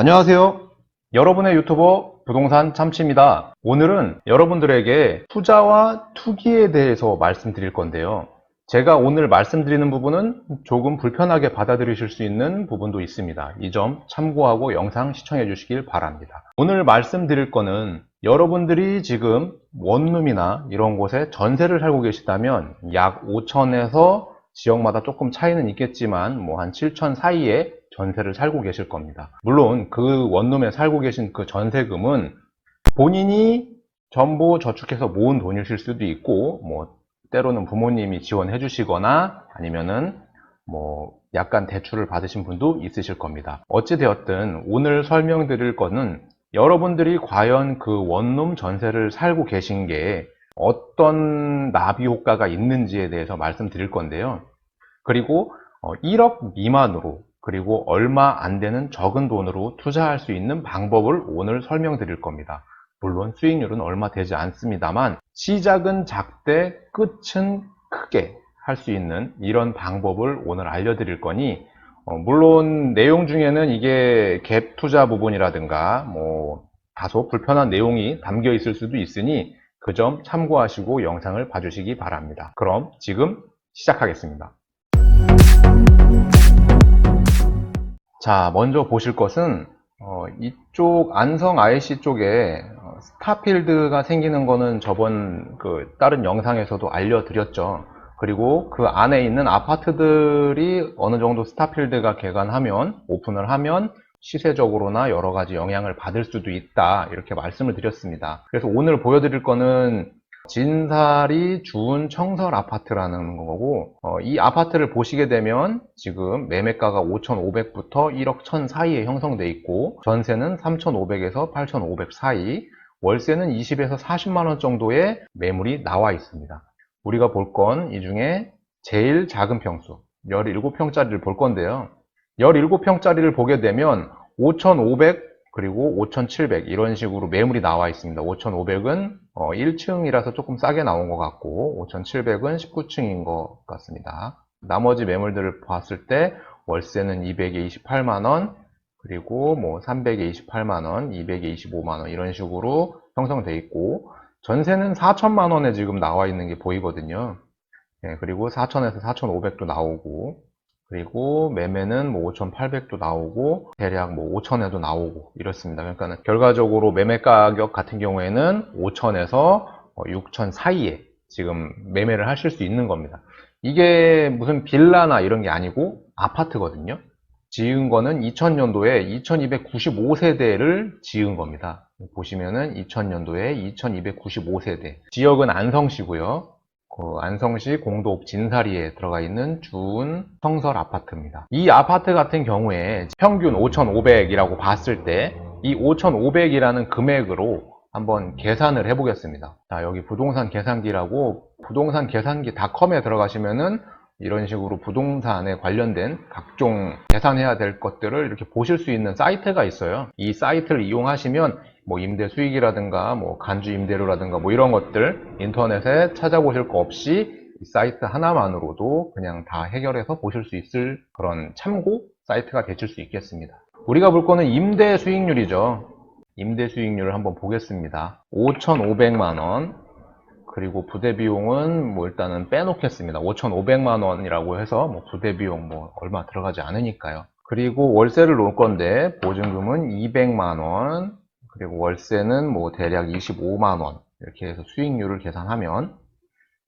안녕하세요. 여러분의 유튜버 부동산 참치입니다. 오늘은 여러분들에게 투자와 투기에 대해서 말씀드릴 건데요. 제가 오늘 말씀드리는 부분은 조금 불편하게 받아들이실 수 있는 부분도 있습니다. 이 점 참고하고 영상 시청해 주시길 바랍니다. 오늘 말씀드릴 거는 여러분들이 지금 원룸이나 이런 곳에 전세를 살고 계시다면 약 5천에서 지역마다 조금 차이는 있겠지만 뭐 한 7천 사이에 전세를 살고 계실 겁니다. 물론 그 원룸에 살고 계신 그 전세금은 본인이 전부 저축해서 모은 돈이실 수도 있고 뭐 때로는 부모님이 지원해 주시거나 아니면은 뭐 약간 대출을 받으신 분도 있으실 겁니다. 어찌 되었든 오늘 설명드릴 거는 여러분들이 과연 그 원룸 전세를 살고 계신 게 어떤 나비 효과가 있는지에 대해서 말씀드릴 건데요. 그리고 1억 미만으로 그리고 얼마 안 되는 적은 돈으로 투자할 수 있는 방법을 오늘 설명드릴 겁니다. 물론 수익률은 얼마 되지 않습니다만 시작은 작되 끝은 크게 할 수 있는 이런 방법을 오늘 알려드릴 거니 어, 물론 내용 중에는 이게 갭 투자 부분이라든가 뭐 다소 불편한 내용이 담겨 있을 수도 있으니 그 점 참고하시고 영상을 봐주시기 바랍니다. 그럼 지금 시작하겠습니다. 자, 먼저 보실 것은 어, 이쪽 안성 IC 쪽에 어, 스타필드가 생기는 거는 저번 그 다른 영상에서도 알려드렸죠. 그리고 그 안에 있는 아파트들이 어느 정도 스타필드가 개관하면 오픈을 하면 시세적으로나 여러 가지 영향을 받을 수도 있다 이렇게 말씀을 드렸습니다. 그래서 오늘 보여드릴 거는 진사리 주운 청설 아파트라는 거고 어, 이 아파트를 보시게 되면 지금 매매가가 5,500부터 1억 1,000 사이에 형성돼 있고 전세는 3,500에서 8,500 사이 월세는 20에서 40만 원 정도의 매물이 나와 있습니다. 우리가 볼 건 이 중에 제일 작은 평수 17평짜리를 볼 건데요. 17평짜리를 보게 되면 5,500 그리고 5,700 이런 식으로 매물이 나와 있습니다. 5,500은 1층이라서 조금 싸게 나온 것 같고 5,700은 19층인 것 같습니다. 나머지 매물들을 봤을 때 월세는 200에 28만 원 그리고 뭐 300에 28만 원, 200에 25만 원 이런 식으로 형성돼 있고 전세는 4천만 원에 지금 나와 있는 게 보이거든요. 예, 그리고 4천에서 4,500도 나오고 그리고 매매는 뭐 5,800도 나오고 대략 뭐 5천에도 나오고 이렇습니다. 그러니까 결과적으로 매매 가격 같은 경우에는 5천에서 6천 사이에 지금 매매를 하실 수 있는 겁니다. 이게 무슨 빌라나 이런 게 아니고 아파트거든요. 지은 거는 2000년도에 2295세대를 지은 겁니다. 보시면은 2000년도에 2295세대. 지역은 안성시고요. 그 안성시 공도읍 진사리에 들어가 있는 주운 청설 아파트입니다. 이 아파트 같은 경우에 평균 5,500이라고 봤을 때 이 5,500이라는 금액으로 한번 계산을 해보겠습니다. 자, 여기 부동산 계산기라고 부동산 계산기 닷컴에 들어가시면은 이런 식으로 부동산에 관련된 각종 계산해야 될 것들을 이렇게 보실 수 있는 사이트가 있어요. 이 사이트를 이용하시면 뭐 임대 수익이라든가 뭐 간주 임대료라든가 뭐 이런 것들 인터넷에 찾아보실 거 없이 이 사이트 하나만으로도 그냥 다 해결해서 보실 수 있을 그런 참고 사이트가 되실 수 있겠습니다. 우리가 볼 거는 임대 수익률이죠. 임대 수익률을 한번 보겠습니다. 5,500만 원 그리고 부대 비용은 뭐 일단은 빼놓겠습니다. 5,500만 원이라고 해서 뭐 부대 비용 뭐 얼마 들어가지 않으니까요. 그리고 월세를 놓을 건데 보증금은 200만 원, 그리고 월세는 뭐 대략 25만 원 이렇게 해서 수익률을 계산하면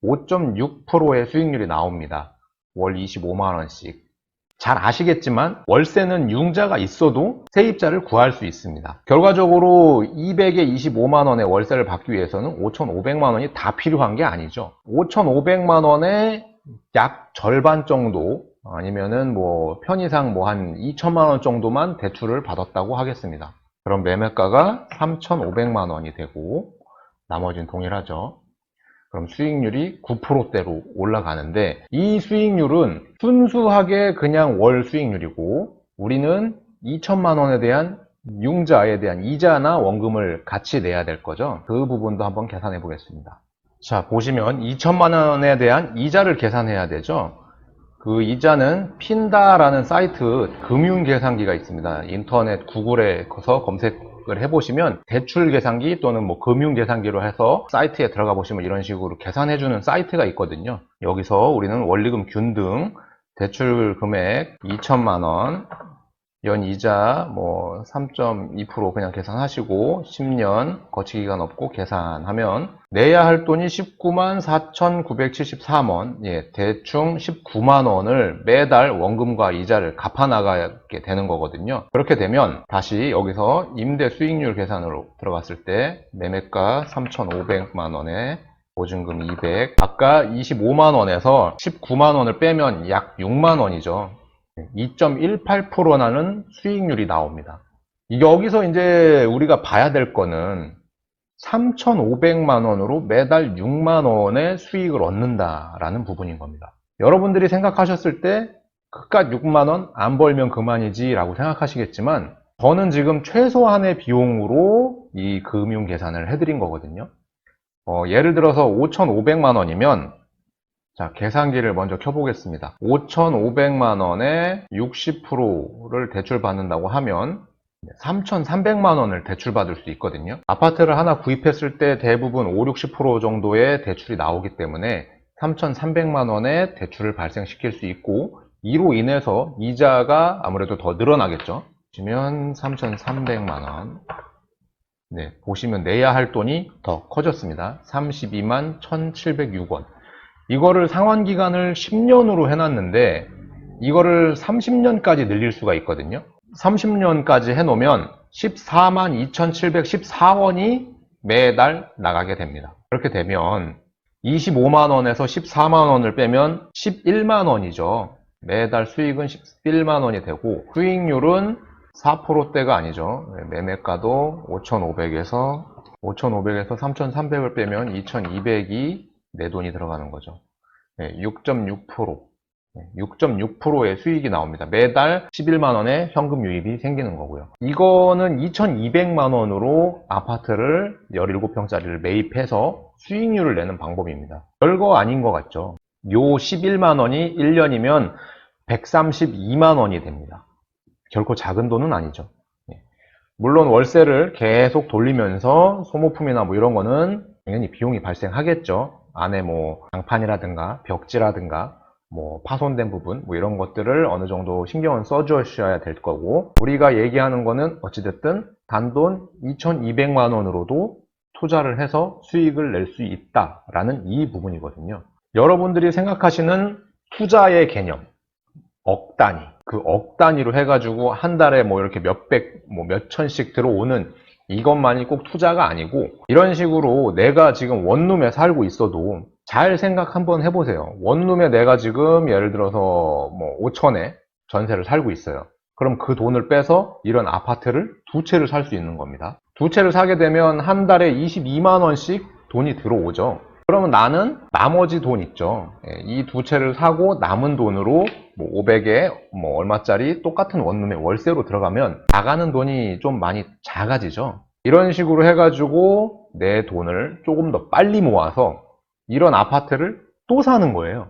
5.6%의 수익률이 나옵니다. 월 25만 원씩. 잘 아시겠지만 월세는 융자가 있어도 세입자를 구할 수 있습니다. 결과적으로 200에 25만 원의 월세를 받기 위해서는 5,500만 원이 다 필요한 게 아니죠. 5,500만 원의 약 절반 정도 아니면은 뭐 편의상 뭐 한 2천만 원 정도만 대출을 받았다고 하겠습니다. 그럼 매매가가 3,500만 원이 되고 나머지는 동일하죠. 그럼 수익률이 9%대로 올라가는데 이 수익률은 순수하게 그냥 월 수익률이고 우리는 2천만 원에 대한 융자에 대한 이자나 원금을 같이 내야 될 거죠. 그 부분도 한번 계산해 보겠습니다. 자, 보시면 2천만 원에 대한 이자를 계산해야 되죠. 그 이자는 핀다라는 사이트 금융 계산기가 있습니다. 인터넷 구글에 가서 검색을 해보시면 대출 계산기 또는 뭐 금융 계산기로 해서 사이트에 들어가 보시면 이런 식으로 계산해주는 사이트가 있거든요. 여기서 우리는 원리금 균등 대출 금액 2천만 원, 연 이자 뭐 3.2% 그냥 계산하시고 10년 거치 기간 없고 계산하면 내야 할 돈이 19만 4,973원, 예, 대충 19만 원을 매달 원금과 이자를 갚아 나가게 되는 거거든요. 그렇게 되면 다시 여기서 임대 수익률 계산으로 들어갔을 때 매매가 3,500만 원에 보증금 200, 아까 25만 원에서 19만 원을 빼면 약 6만 원이죠. 2.18%라는 수익률이 나옵니다. 여기서 이제 우리가 봐야 될 거는 3,500만 원으로 매달 6만 원의 수익을 얻는다라는 부분인 겁니다. 여러분들이 생각하셨을 때 그깟 6만 원 안 벌면 그만이지 라고 생각하시겠지만 저는 지금 최소한의 비용으로 이 금융 계산을 해드린 거거든요. 어, 예를 들어서 5,500만 원이면 자, 계산기를 먼저 켜보겠습니다. 5,500만 원에 60%를 대출받는다고 하면 3,300만 원을 대출받을 수 있거든요. 아파트를 하나 구입했을 때 대부분 5, 60% 정도의 대출이 나오기 때문에 3,300만 원의 대출을 발생시킬 수 있고 이로 인해서 이자가 아무래도 더 늘어나겠죠. 보시면 3,300만 원. 네, 보시면 내야 할 돈이 더 커졌습니다. 32만 1,706원. 이거를 상환 기간을 10년으로 해놨는데 이거를 30년까지 늘릴 수가 있거든요. 30년까지 해놓으면 14만 2,714원이 매달 나가게 됩니다. 그렇게 되면 25만 원에서 14만 원을 빼면 11만 원이죠. 매달 수익은 11만 원이 되고 수익률은 4%대가 아니죠. 네, 매매가도 5,500에서 5,500에서 3,300을 빼면 2,200이 내 돈이 들어가는 거죠. 6.6%. 6.6%의 수익이 나옵니다. 매달 11만 원의 현금 유입이 생기는 거고요. 이거는 2,200만 원으로 아파트를 17평짜리를 매입해서 수익률을 내는 방법입니다. 별거 아닌 것 같죠. 요 11만 원이 1년이면 132만 원이 됩니다. 결코 작은 돈은 아니죠. 예. 물론 월세를 계속 돌리면서 소모품이나 뭐 이런 거는 당연히 비용이 발생하겠죠. 안에 뭐 장판이라든가 벽지라든가 뭐 파손된 부분 뭐 이런 것들을 어느 정도 신경을 써주셔야 될 거고 우리가 얘기하는 거는 어찌됐든 단돈 2200만 원으로도 투자를 해서 수익을 낼 수 있다라는 이 부분이거든요. 여러분들이 생각하시는 투자의 개념 억 단위 그 억 단위로 해가지고 한 달에 뭐 이렇게 몇백 뭐 몇천씩 들어오는 이것만이 꼭 투자가 아니고 이런 식으로 내가 지금 원룸에 살고 있어도 잘 생각 한번 해보세요. 원룸에 내가 지금 예를 들어서 뭐 5천에 전세를 살고 있어요. 그럼 그 돈을 빼서 이런 아파트를 두 채를 살 수 있는 겁니다. 두 채를 사게 되면 한 달에 22만 원씩 돈이 들어오죠. 그러면 나는 나머지 돈 있죠. 예, 이두 채를 사고 남은 돈으로 뭐 500에 뭐 얼마짜리 똑같은 원룸에 월세로 들어가면 나가는 돈이 좀 많이 작아지죠. 이런 식으로 해가지고 내 돈을 조금 더 빨리 모아서 이런 아파트를 또 사는 거예요.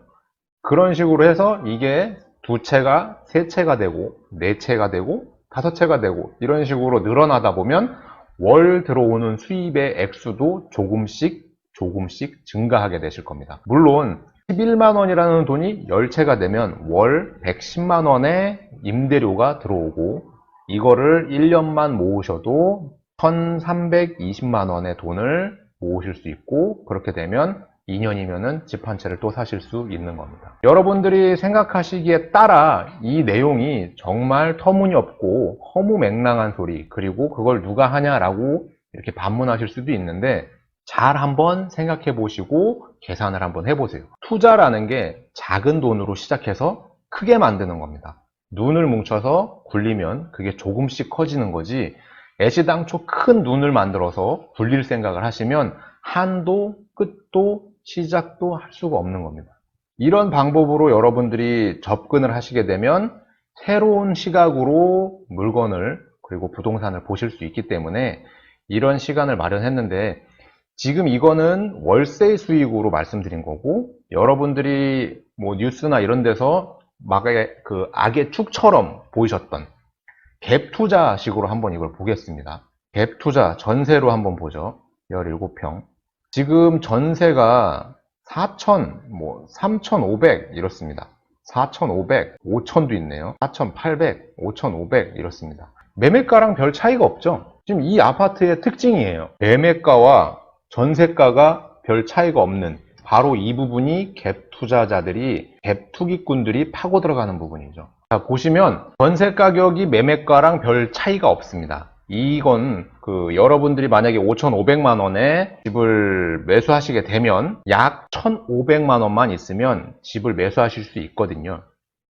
그런 식으로 해서 이게 두 채가 세 채가 되고 네 채가 되고 다섯 채가 되고 이런 식으로 늘어나다 보면 월 들어오는 수입의 액수도 조금씩 조금씩 증가하게 되실 겁니다. 물론 11만 원이라는 돈이 10채가 되면 월 110만 원의 임대료가 들어오고 이거를 1년만 모으셔도 1320만 원의 돈을 모으실 수 있고 그렇게 되면 2년이면은 집 한 채를 또 사실 수 있는 겁니다. 여러분들이 생각하시기에 따라 이 내용이 정말 터무니없고 허무맹랑한 소리 그리고 그걸 누가 하냐라고 이렇게 반문하실 수도 있는데 잘 한번 생각해 보시고 계산을 한번 해보세요. 투자라는 게 작은 돈으로 시작해서 크게 만드는 겁니다. 눈을 뭉쳐서 굴리면 그게 조금씩 커지는 거지 애시당초 큰 눈을 만들어서 굴릴 생각을 하시면 한도, 끝도, 시작도 할 수가 없는 겁니다. 이런 방법으로 여러분들이 접근을 하시게 되면 새로운 시각으로 물건을 그리고 부동산을 보실 수 있기 때문에 이런 시간을 마련했는데 지금 이거는 월세 수익으로 말씀드린 거고 여러분들이 뭐 뉴스나 이런 데서 막의 그 악의 축처럼 보이셨던 갭 투자식으로 한번 이걸 보겠습니다. 갭 투자 전세로 한번 보죠. 17평. 지금 전세가 4천, 뭐 3,500 이렇습니다. 4,500, 5,000도 있네요. 4,800, 5,500 이렇습니다. 매매가랑 별 차이가 없죠. 지금 이 아파트의 특징이에요. 매매가와 전세가가 별 차이가 없는 바로 이 부분이 갭 투자자들이 갭 투기꾼들이 파고 들어가는 부분이죠. 자, 보시면 전세 가격이 매매가랑 별 차이가 없습니다. 이건 그 여러분들이 만약에 5,500만 원에 집을 매수하시게 되면 약 1,500만 원만 있으면 집을 매수하실 수 있거든요.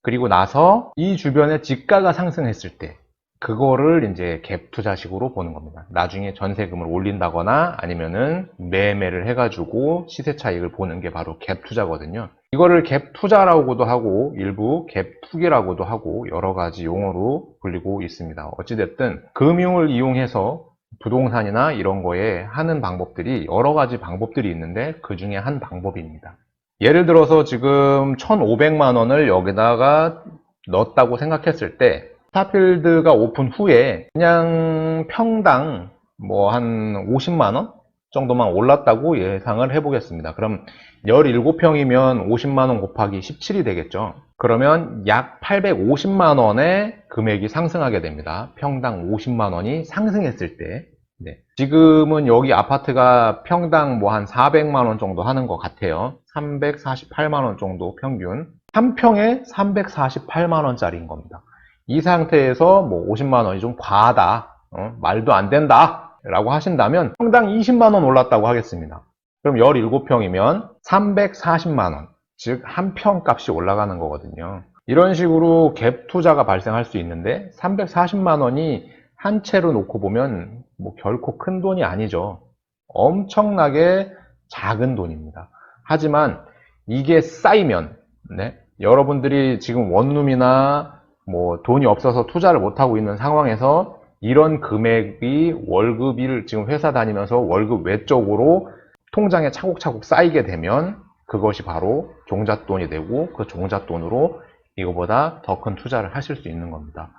그리고 나서 이 주변에 집가가 상승했을 때 그거를 이제 갭 투자식으로 보는 겁니다. 나중에 전세금을 올린다거나 아니면은 매매를 해가지고 시세 차익을 보는 게 바로 갭 투자거든요. 이거를 갭 투자라고도 하고 일부 갭 투기라고도 하고 여러 가지 용어로 불리고 있습니다. 어찌됐든 금융을 이용해서 부동산이나 이런 거에 하는 방법들이 여러 가지 방법들이 있는데 그 중에 한 방법입니다. 예를 들어서 지금 1,500만 원을 여기다가 넣었다고 생각했을 때 스타필드가 오픈 후에 그냥 평당 뭐 한 50만 원 정도만 올랐다고 예상을 해보겠습니다. 그럼 17평이면 50만 원 곱하기 17이 되겠죠. 그러면 약 850만 원의 금액이 상승하게 됩니다. 평당 50만 원이 상승했을 때. 네. 지금은 여기 아파트가 평당 뭐 한 400만 원 정도 하는 것 같아요. 348만 원 정도 평균. 한 평에 348만 원짜리인 겁니다. 이 상태에서 뭐 50만 원이 좀 과하다, 어, 말도 안 된다 라고 하신다면 평당 20만 원 올랐다고 하겠습니다. 그럼 17평이면 340만 원, 즉 한 평 값이 올라가는 거거든요. 이런 식으로 갭 투자가 발생할 수 있는데 340만 원이 한 채로 놓고 보면 뭐 결코 큰 돈이 아니죠. 엄청나게 작은 돈입니다. 하지만 이게 쌓이면 네? 여러분들이 지금 원룸이나 뭐 돈이 없어서 투자를 못하고 있는 상황에서 이런 금액이 월급을 지금 회사 다니면서 월급 외적으로 통장에 차곡차곡 쌓이게 되면 그것이 바로 종잣돈이 되고 그 종잣돈으로 이거보다 더 큰 투자를 하실 수 있는 겁니다.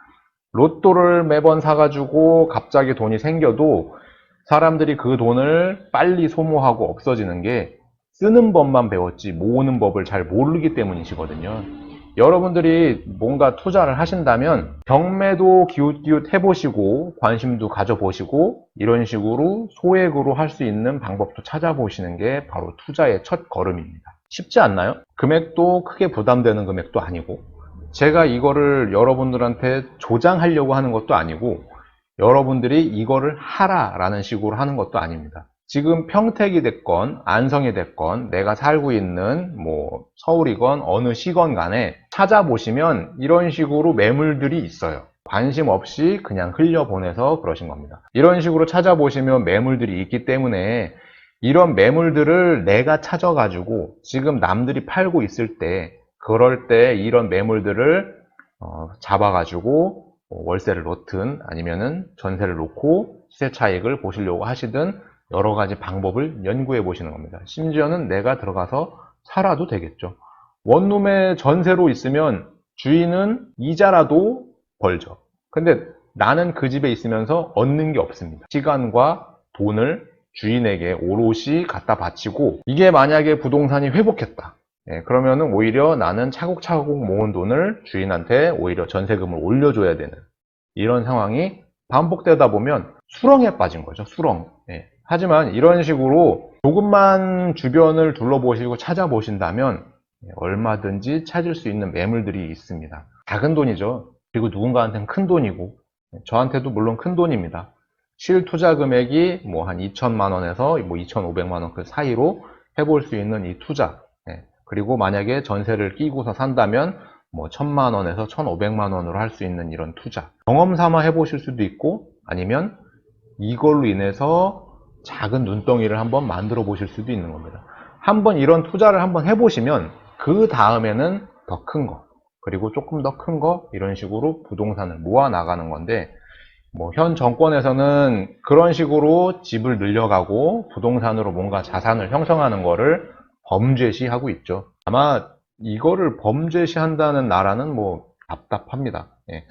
로또를 매번 사가지고 갑자기 돈이 생겨도 사람들이 그 돈을 빨리 소모하고 없어지는 게 쓰는 법만 배웠지 모으는 법을 잘 모르기 때문이시거든요. 여러분들이 뭔가 투자를 하신다면 경매도 기웃기웃 해보시고 관심도 가져보시고 이런 식으로 소액으로 할 수 있는 방법도 찾아보시는 게 바로 투자의 첫 걸음입니다. 쉽지 않나요? 금액도 크게 부담되는 금액도 아니고 제가 이거를 여러분들한테 조장하려고 하는 것도 아니고 여러분들이 이거를 하라라는 식으로 하는 것도 아닙니다. 지금 평택이 됐건 안성이 됐건 내가 살고 있는 뭐 서울이건 어느 시건 간에 찾아보시면 이런 식으로 매물들이 있어요. 관심 없이 그냥 흘려보내서 그러신 겁니다. 이런 식으로 찾아보시면 매물들이 있기 때문에 이런 매물들을 내가 찾아가지고 지금 남들이 팔고 있을 때 그럴 때 이런 매물들을 어, 잡아가지고 뭐 월세를 놓든 아니면은 전세를 놓고 시세 차익을 보시려고 하시든 여러 가지 방법을 연구해 보시는 겁니다. 심지어는 내가 들어가서 살아도 되겠죠. 원룸에 전세로 있으면 주인은 이자라도 벌죠. 근데 나는 그 집에 있으면서 얻는 게 없습니다. 시간과 돈을 주인에게 오롯이 갖다 바치고 이게 만약에 부동산이 회복했다. 예, 그러면은 오히려 나는 차곡차곡 모은 돈을 주인한테 오히려 전세금을 올려줘야 되는 이런 상황이 반복되다 보면 수렁에 빠진 거죠. 수렁. 예. 하지만 이런 식으로 조금만 주변을 둘러보시고 찾아보신다면 예, 얼마든지 찾을 수 있는 매물들이 있습니다. 작은 돈이죠. 그리고 누군가한테는 큰 돈이고 예, 저한테도 물론 큰 돈입니다. 실 투자 금액이 뭐 한 2천만 원에서 뭐 2,500만 원 그 사이로 해볼 수 있는 이 투자. 예, 그리고 만약에 전세를 끼고서 산다면 뭐 1천만 원에서 1,500만 원으로 할 수 있는 이런 투자. 경험 삼아 해보실 수도 있고 아니면 이걸로 인해서 작은 눈덩이를 한번 만들어 보실 수도 있는 겁니다. 한번 이런 투자를 한번 해보시면 그 다음에는 더 큰 거, 그리고 조금 더 큰 거, 이런 식으로 부동산을 모아 나가는 건데, 뭐, 현 정권에서는 그런 식으로 집을 늘려가고 부동산으로 뭔가 자산을 형성하는 거를 범죄시 하고 있죠. 아마 이거를 범죄시 한다는 나라는 뭐 답답합니다. 예.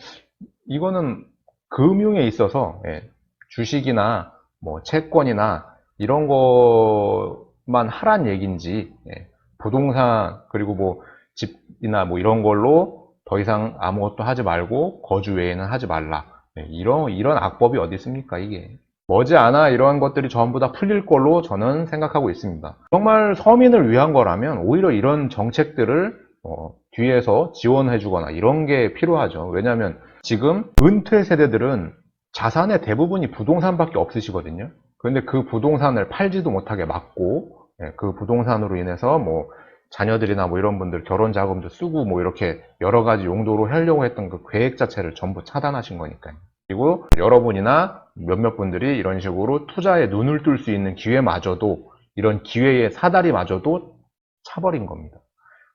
이거는 금융에 있어서 예, 주식이나 뭐 채권이나 이런 것만 하란 얘기인지 예, 부동산 그리고 뭐 집이나 뭐 이런 걸로 더 이상 아무것도 하지 말고 거주 외에는 하지 말라. 예, 이런 이런 악법이 어디 있습니까 이게? 머지않아 이러한 것들이 전부 다 풀릴 걸로 저는 생각하고 있습니다. 정말 서민을 위한 거라면 오히려 이런 정책들을 어, 뒤에서 지원해 주거나 이런 게 필요하죠. 왜냐하면 지금 은퇴 세대들은 자산의 대부분이 부동산밖에 없으시거든요. 그런데 그 부동산을 팔지도 못하게 막고 예, 그 부동산으로 인해서 뭐 자녀들이나 뭐 이런 분들 결혼 자금도 쓰고 뭐 이렇게 여러 가지 용도로 하려고 했던 그 계획 자체를 전부 차단하신 거니까요. 그리고 여러분이나 몇몇 분들이 이런 식으로 투자에 눈을 뜰 수 있는 기회마저도 이런 기회의 사다리마저도 차버린 겁니다.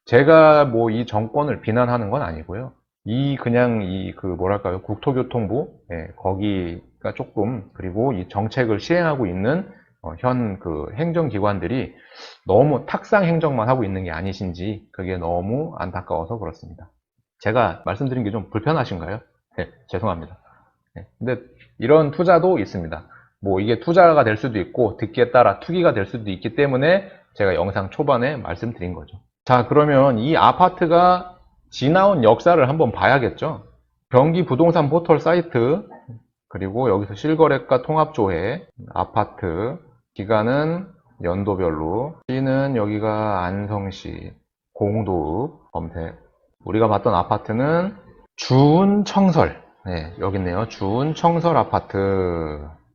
제가 뭐 이 정권을 비난하는 건 아니고요. 이 그냥 이 그 뭐랄까요 국토교통부 예, 거기가 조금 그리고 이 정책을 시행하고 있는 어, 현그 행정기관들이 너무 탁상 행정만 하고 있는 게 아니신지 그게 너무 안타까워서 그렇습니다. 제가 말씀드린 게 좀 불편하신가요? 네, 죄송합니다. 네, 근데 이런 투자도 있습니다. 뭐 이게 투자가 될 수도 있고 듣기에 따라 투기가 될 수도 있기 때문에 제가 영상 초반에 말씀드린 거죠. 자 그러면 이 아파트가 지나온 역사를 한번 봐야겠죠. 경기 부동산 포털 사이트 그리고 여기서 실거래가 통합조회 아파트 기간은 연도별로 시는 여기가 안성시 공도읍 검색 우리가 봤던 아파트는 주은청설 네, 여기 있네요. 주은청설 아파트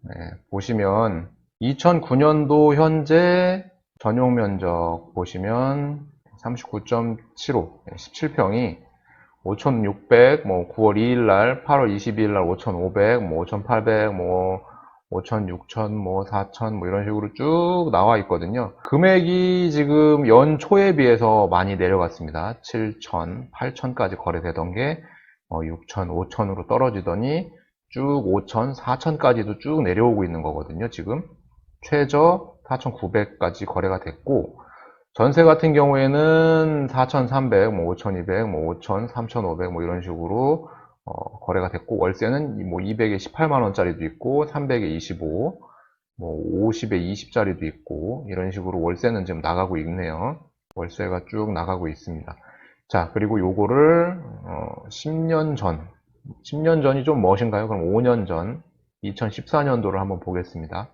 네, 보시면 2009년도 현재 전용 면적 보시면 39.75 17평이 5,600, 뭐 9월 2일 날, 8월 22일 날 5,500, 뭐 5,800, 뭐 5,000, 6,000, 뭐 4,000, 뭐 이런 식으로 쭉 나와 있거든요. 금액이 지금 연초에 비해서 많이 내려갔습니다. 7,000, 8,000까지 거래되던 게 6,000, 5,000으로 떨어지더니 쭉 5,000, 4,000까지도 쭉 내려오고 있는 거거든요. 지금 최저 4,900까지 거래가 됐고 전세 같은 경우에는 4,300, 뭐 5,200, 뭐 5,000, 3,500, 뭐 이런 식으로 어, 거래가 됐고 월세는 뭐 200에 18만 원짜리도 있고 300에 25, 뭐 50에 20짜리도 있고 이런 식으로 월세는 지금 나가고 있네요. 월세가 쭉 나가고 있습니다. 자 그리고 요거를 어, 10년 전, 10년 전이 좀 무엇인가요? 그럼 5년 전 2014년도를 한번 보겠습니다.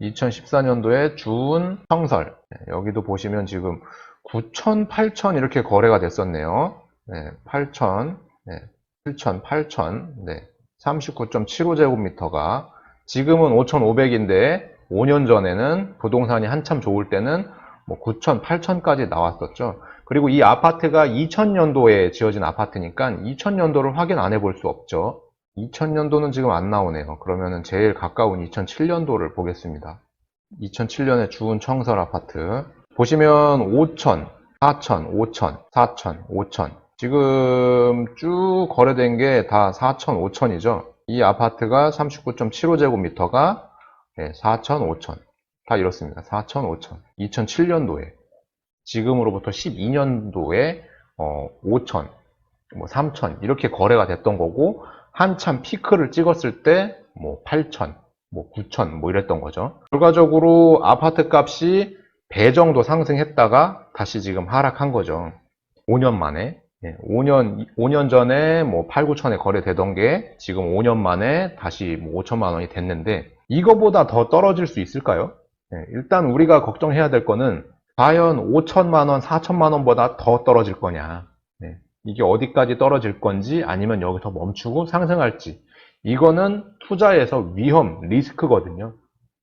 2014년도에 준 청설 네, 여기도 보시면 지금 9천, 8천 이렇게 거래가 됐었네요. 네, 8천, 네, 7천, 8천, 네, 39.75제곱미터가 지금은 5,500인데 5년 전에는 부동산이 한참 좋을 때는 뭐 9천, 8천까지 나왔었죠. 그리고 이 아파트가 2000년도에 지어진 아파트니까 2000년도를 확인 안 해볼 수 없죠. 2000년도는 지금 안 나오네요. 그러면은 제일 가까운 2007년도를 보겠습니다. 2007년에 주운 청설 아파트. 보시면 5천, 4천, 5천, 4천, 5천. 지금 쭉 거래된 게 다 4천, 5천이죠. 이 아파트가 39.75제곱미터가 4천, 5천. 다 이렇습니다. 4천, 5천. 2007년도에. 지금으로부터 12년도에 어, 5천, 뭐 3천 이렇게 거래가 됐던 거고 한참 피크를 찍었을 때 뭐 8천, 뭐 9천 뭐 이랬던 거죠. 결과적으로 아파트 값이 배 정도 상승했다가 다시 지금 하락한 거죠. 5년 만에. 5년, 5년 전에 뭐 8, 9천에 거래되던 게 지금 5년 만에 다시 뭐 5천만 원이 됐는데 이거보다 더 떨어질 수 있을까요? 네, 일단 우리가 걱정해야 될 거는 과연 5천만 원, 4천만 원보다 더 떨어질 거냐. 네, 이게 어디까지 떨어질 건지 아니면 여기서 멈추고 상승할지 이거는 투자에서 위험, 리스크거든요.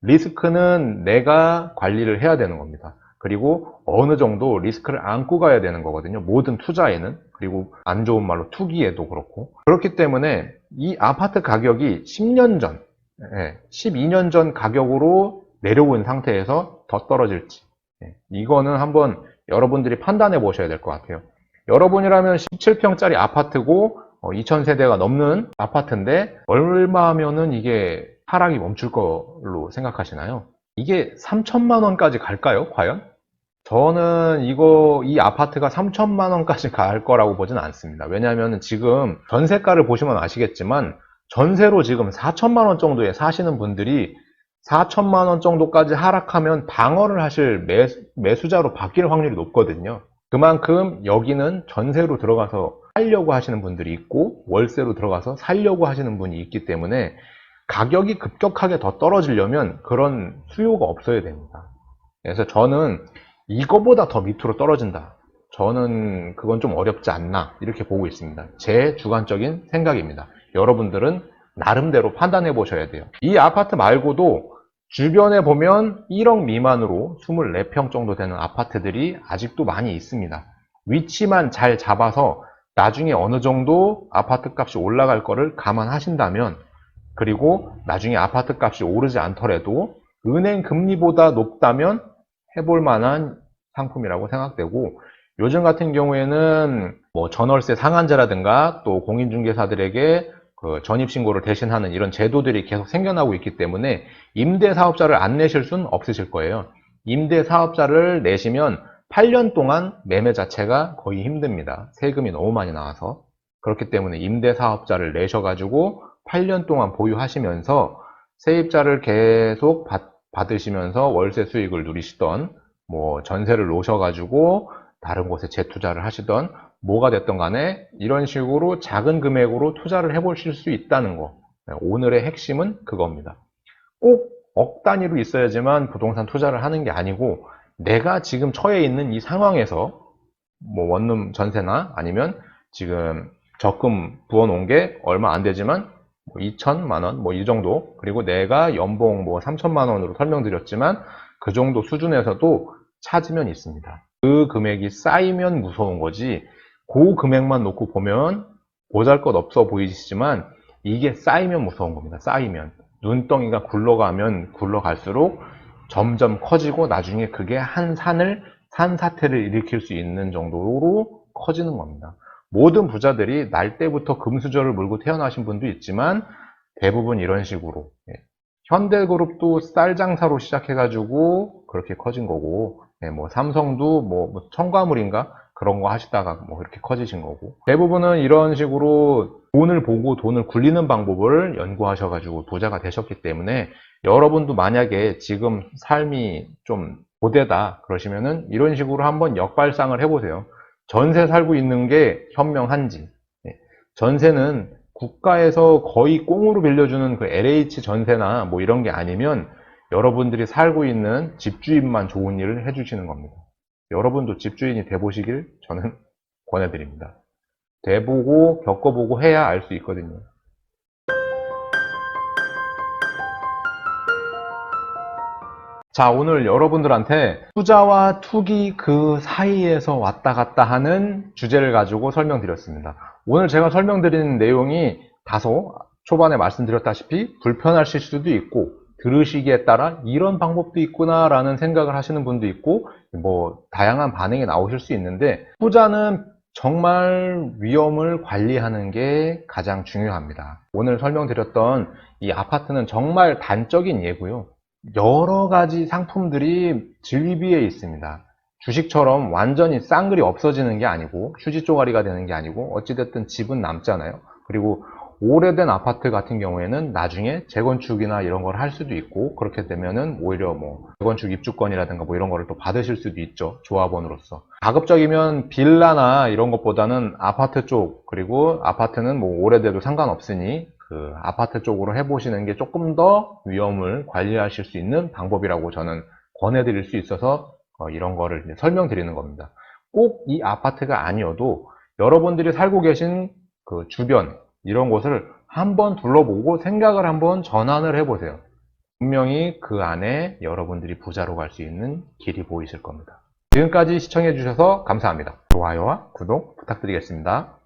리스크는 내가 관리를 해야 되는 겁니다. 그리고 어느 정도 리스크를 안고 가야 되는 거거든요. 모든 투자에는. 그리고 안 좋은 말로 투기에도 그렇고. 그렇기 때문에 이 아파트 가격이 10년 전, 12년 전 가격으로 내려온 상태에서 더 떨어질지. 예, 이거는 한번 여러분들이 판단해 보셔야 될 것 같아요. 여러분이라면 17평짜리 아파트고 2000세대가 넘는 아파트인데 얼마면은 이게 하락이 멈출 걸로 생각하시나요? 이게 3천만 원까지 갈까요? 과연? 저는 이거 이 아파트가 3천만 원까지 갈 거라고 보지는 않습니다. 왜냐하면 지금 전세가를 보시면 아시겠지만 전세로 지금 4천만 원 정도에 사시는 분들이 4천만 원 정도까지 하락하면 방어를 하실 매, 매수자로 바뀔 확률이 높거든요. 그만큼 여기는 전세로 들어가서 살려고 하시는 분들이 있고 월세로 들어가서 살려고 하시는 분이 있기 때문에 가격이 급격하게 더 떨어지려면 그런 수요가 없어야 됩니다. 그래서 저는 이거보다 더 밑으로 떨어진다. 저는 그건 좀 어렵지 않나 이렇게 보고 있습니다. 제 주관적인 생각입니다. 여러분들은 나름대로 판단해 보셔야 돼요. 이 아파트 말고도 주변에 보면 1억 미만으로 24평 정도 되는 아파트들이 아직도 많이 있습니다. 위치만 잘 잡아서 나중에 어느 정도 아파트 값이 올라갈 거를 감안하신다면 그리고 나중에 아파트 값이 오르지 않더라도 은행 금리보다 높다면 해볼 만한 상품이라고 생각되고 요즘 같은 경우에는 뭐 전월세 상한제라든가 또 공인중개사들에게 그 전입신고를 대신하는 이런 제도들이 계속 생겨나고 있기 때문에 임대사업자를 안 내실 수는 없으실 거예요. 임대사업자를 내시면 8년 동안 매매 자체가 거의 힘듭니다. 세금이 너무 많이 나와서. 그렇기 때문에 임대사업자를 내셔가지고 8년 동안 보유하시면서 세입자를 계속 받, 받으시면서 월세 수익을 누리시던 뭐 전세를 놓으셔가지고 다른 곳에 재투자를 하시던 뭐가 됐던 간에 이런 식으로 작은 금액으로 투자를 해보실 수 있다는 거. 네, 오늘의 핵심은 그겁니다. 꼭 억 단위로 있어야지만 부동산 투자를 하는 게 아니고 내가 지금 처해 있는 이 상황에서 뭐 원룸 전세나 아니면 지금 적금 부어 놓은 게 얼마 안 되지만 뭐 2천만 원, 뭐 이 정도. 그리고 내가 연봉 뭐 3천만 원으로 설명드렸지만 그 정도 수준에서도 찾으면 있습니다. 그 금액이 쌓이면 무서운 거지. 그 금액만 놓고 보면 보잘 것 없어 보이시지만 이게 쌓이면 무서운 겁니다. 쌓이면. 눈덩이가 굴러가면 굴러갈수록 점점 커지고 나중에 그게 한 산을, 산 사태를 일으킬 수 있는 정도로 커지는 겁니다. 모든 부자들이 날 때부터 금수저를 물고 태어나신 분도 있지만 대부분 이런 식으로 예. 현대그룹도 쌀 장사로 시작해가지고 그렇게 커진 거고 예, 뭐 삼성도 뭐, 뭐 첨가물인가 그런 거 하시다가 뭐 이렇게 커지신 거고 대부분은 이런 식으로 돈을 보고 돈을 굴리는 방법을 연구하셔가지고 부자가 되셨기 때문에 여러분도 만약에 지금 삶이 좀 고되다 그러시면은 이런 식으로 한번 역발상을 해보세요. 전세 살고 있는 게 현명한지 예. 전세는 국가에서 거의 꽁으로 빌려주는 그 LH 전세나 뭐 이런 게 아니면 여러분들이 살고 있는 집주인만 좋은 일을 해주시는 겁니다. 여러분도 집주인이 돼보시길 저는 권해드립니다. 돼보고 겪어보고 해야 알 수 있거든요. 자, 오늘 여러분들한테 투자와 투기 그 사이에서 왔다 갔다 하는 주제를 가지고 설명드렸습니다. 오늘 제가 설명드리는 내용이 다소 초반에 말씀드렸다시피 불편하실 수도 있고 들으시기에 따라 이런 방법도 있구나라는 생각을 하시는 분도 있고 뭐 다양한 반응이 나오실 수 있는데 투자는 정말 위험을 관리하는 게 가장 중요합니다. 오늘 설명드렸던 이 아파트는 정말 단적인 예고요. 여러 가지 상품들이 즐비에 있습니다. 주식처럼 완전히 쌍글이 없어지는 게 아니고 휴지 쪼가리가 되는 게 아니고 어찌됐든 집은 남잖아요. 그리고 오래된 아파트 같은 경우에는 나중에 재건축이나 이런 걸 할 수도 있고 그렇게 되면은 오히려 뭐 재건축 입주권이라든가 뭐 이런 거를 또 받으실 수도 있죠 조합원으로서 가급적이면 빌라나 이런 것보다는 아파트 쪽 그리고 아파트는 뭐 오래돼도 상관없으니 그 아파트 쪽으로 해보시는 게 조금 더 위험을 관리하실 수 있는 방법이라고 저는 권해드릴 수 있어서 어, 이런 거를 설명드리는 겁니다. 꼭 이 아파트가 아니어도 여러분들이 살고 계신 그 주변 이런 곳을 한번 둘러보고 생각을 한번 전환을 해보세요. 분명히 그 안에 여러분들이 부자로 갈 수 있는 길이 보이실 겁니다. 지금까지 시청해 주셔서 감사합니다. 좋아요와 구독 부탁드리겠습니다.